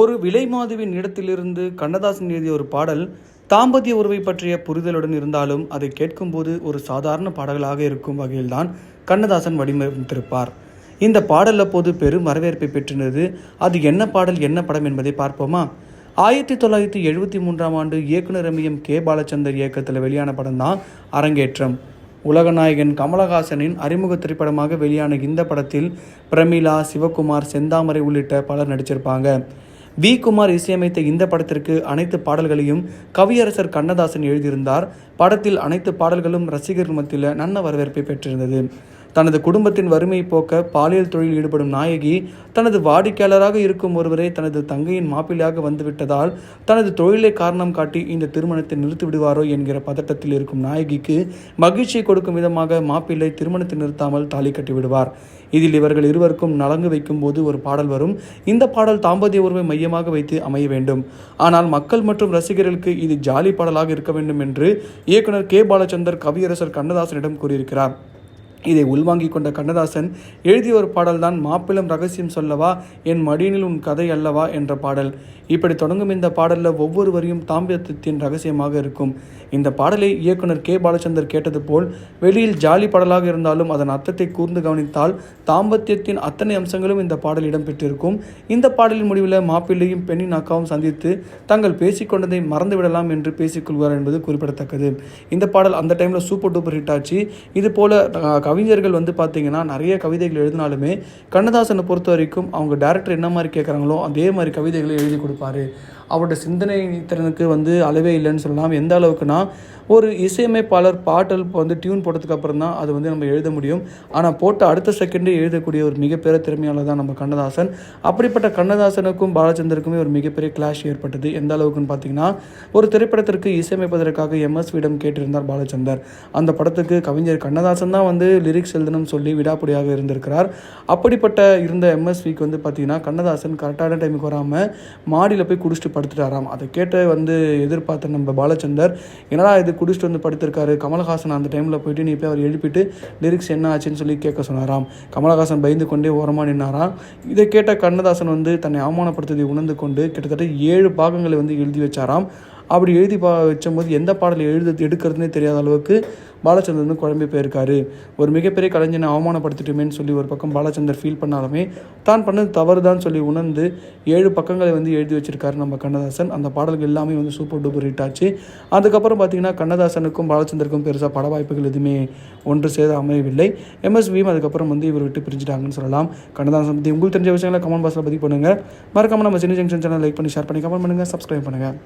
ஒரு விலை மாதுவின் இடத்திலிருந்து கண்ணதாசன் எழுதிய ஒரு பாடல் தாம்பத்திய உறவை பற்றிய புரிதலுடன் இருந்தாலும் அதை கேட்கும்போது ஒரு சாதாரண பாடல்களாக இருக்கும் வகையில்தான் கண்ணதாசன் வடிவமைத்திருப்பார். இந்த பாடல் அப்போது பெரும் வரவேற்பை பெற்றிருந்தது. அது என்ன பாடல் என்ன படம் என்பதை பார்ப்போமா? ஆயிரத்தி தொள்ளாயிரத்தி எழுபத்தி மூன்றாம் ஆண்டு இயக்குனர் ரமியம் கே. பாலச்சந்தர் இயக்கத்தில் வெளியான படம் தான் அரங்கேற்றம். உலகநாயகன் கமலஹாசனின் அறிமுக திரைப்படமாக வெளியான இந்த படத்தில் பிரமிளா சிவகுமார் செந்தாமரை உள்ளிட்ட பலர் நடிச்சிருப்பாங்க. வி. குமார் இசையமைத்த இந்த படத்திற்கு அனைத்து பாடல்களையும் கவியரசர் கண்ணதாசன் எழுதியிருந்தார். படத்தில் அனைத்து பாடல்களும் ரசிகர்கள் மத்தியில் நல்ல வரவேற்பை பெற்றிருந்தது. தனது குடும்பத்தின் வறுமையை போக்க பாலியல் தொழில் ஈடுபடும் நாயகி தனது வாடிக்கையாளராக இருக்கும் ஒருவரை தனது தங்கையின் மாப்பிள்ளையாக வந்துவிட்டதால் தனது தொழிலை காரணம் காட்டி இந்த திருமணத்தை நிறுத்தி விடுவாரோ என்கிற பதட்டத்தில் இருக்கும் நாயகிக்கு மகிழ்ச்சியை கொடுக்கும் விதமாக மாப்பிள்ளை திருமணத்தை நிறுத்தாமல் தாலி கட்டி விடுவார். இதில் இவர்கள் இருவருக்கும் நலங்கு வைக்கும் போது ஒரு பாடல் வரும். இந்த பாடல் தாம்பத்திய உறவை மையமாக வைத்து அமைய வேண்டும். ஆனால் மக்கள் மற்றும் ரசிகர்களுக்கு இது ஜாலி பாடலாக இருக்க வேண்டும் என்று இயக்குனர் கே. பாலச்சந்தர் கவியரசர் கண்ணதாசனிடம் கூறியிருக்கிறார். இதை உள்வாங்கிக் கொண்ட கண்ணதாசன் எழுதிய ஒரு பாடல்தான் மாப்பிளம் ரகசியம் சொல்லவா? என் மடியினில் உன் கதை அல்லவா? என்ற பாடல். இப்படி தொடங்கும் இந்த பாடலில் ஒவ்வொரு வரியும் தாம்பத்தியத்தின் ரகசியமாக இருக்கும். இந்த பாடலை இயக்குனர் கே. பாலச்சந்தர் கேட்டது போல் வெளியில் ஜாலி பாடலாக இருந்தாலும் அதன் அர்த்தத்தை கூர்ந்து கவனித்தால் தாம்பத்தியத்தின் அத்தனை அம்சங்களும் இந்த பாடல் இடம்பெற்றிருக்கும். இந்த பாடலின் முடிவில் மாப்பிள்ளையும் பெண்ணின் அக்காவும் சந்தித்து தாங்கள் பேசிக்கொண்டதை மறந்துவிடலாம் என்று பேசிக்கொள்வார் என்பது குறிப்பிடத்தக்கது. இந்த பாடல் அந்த டைமில் சூப்பர் டூப்பர் ஹிட் ஆச்சு. இது போல கவிஞர்கள் வந்து பார்த்திங்கன்னா நிறைய கவிதைகள் எழுதினாலுமே கண்ணதாசனை பொறுத்த வரைக்கும் அவங்க டேரக்டர் என்ன மாதிரி கேட்குறாங்களோ அதே மாதிரி கவிதைகளை எழுதி கொடுப்பாரு. அவரோட சிந்தனை திறனுக்கு வந்து அளவே இல்லைன்னு சொல்லலாம். எந்த அளவுக்குனா ஒரு இசையமைப்பாளர் பாட்டல் வந்து டியூன் போட்டதுக்கு அப்புறம் தான் அது வந்து நம்ம எழுத முடியும். ஆனால் போட்ட அடுத்த செகண்டே எழுதக்கூடிய ஒரு மிகப்பெரிய திறமையாளர் தான் நம்ம கண்ணதாசன். அப்படிப்பட்ட கண்ணதாசனுக்கும் பாலச்சந்தருக்குமே ஒரு மிகப்பெரிய கிளாஷ் ஏற்பட்டது. எந்த அளவுக்குன்னு பார்த்தீங்கன்னா ஒரு திரைப்படத்திற்கு இசையமைப்பதற்காக எம்எஸ்விடம் கேட்டிருந்தார் பாலச்சந்தர். அந்த படத்துக்கு கவிஞர் கண்ணதாசன் தான் வந்து லிரிக்ஸ் எழுதணும்னு சொல்லி விடாப்புடியாக இருந்திருக்கிறார். அப்படிப்பட்ட இருந்த எம்எஸ்விக்கு வந்து பார்த்தீங்கன்னா கண்ணதாசன் கரெக்டான டைமுக்கு வராமல் மாடியில் போய் குடிச்சிட்டு படுத்துட்டாராம். அதை கேட்டு வந்து எதிர்பார்த்த நம்ம பாலச்சந்தர் என்னடா இது குடிச்சிட்டு வந்து படுத்திருக்காரு? கமலஹாசன் அந்த டைமில் போயிட்டு நீ போய் அவர் எழுப்பிட்டு லிரிக்ஸ் என்ன ஆச்சுன்னு சொல்லி கேட்க சொன்னாராம். கமலஹாசன் பயந்து கொண்டே ஓரமாக நின்னாராம். இதை கேட்ட கண்ணதாசன் வந்து தன்னை அவமானப்படுத்துவதை உணர்ந்து கொண்டு கிட்டத்தட்ட ஏழு பாகங்களை வந்து எழுதி வச்சாராம். அப்படி எழுதி பா வச்சும்போது எந்த பாடலை எழுத எடுக்கிறதுனே தெரியாத அளவுக்கு பாலச்சந்தர் வந்து குழம்பி போயிருக்காரு. ஒரு மிகப்பெரிய கலைஞனை அவமானப்படுத்திட்டுமேன்னு சொல்லி ஒரு பக்கம் பாலச்சந்தர் ஃபீல் பண்ணாலுமே தான் பண்ணது தவறு தான் சொல்லி உணர்ந்து ஏழு பக்கங்களை வந்து எழுதி வச்சிருக்காரு நம்ம கண்ணதாசன். அந்த பாடல்கள் எல்லாமே வந்து சூப்பர் டூப்பர் ஹிட் ஆச்சு. அதுக்கப்புறம் பார்த்தீங்கன்னா கண்ணதாசனுக்கும் பாலச்சந்தருக்கும் பெருசாக பட வாய்ப்புகள் எதுவுமே ஒன்று சேர அமையவில்லை. எம்எஸ்வியும் அதுக்கப்புறம் வந்து இவர் விட்டு பிரிஞ்சுட்டாங்கன்னு சொல்லலாம். கண்ணதாசன் பற்றி உங்களுக்கு தெரிஞ்ச விஷயங்களை கமெண்ட் பாக்ஸில் பதிவு பண்ணுங்கள் மறக்காமல் நம்ம சின்ன ஜங்ஷன் சேனல் லைக் பண்ணி ஷேர் பண்ணி கமெண்ட் பண்ணுங்கள் சப்ஸ்கிரைப் பண்ணுங்கள்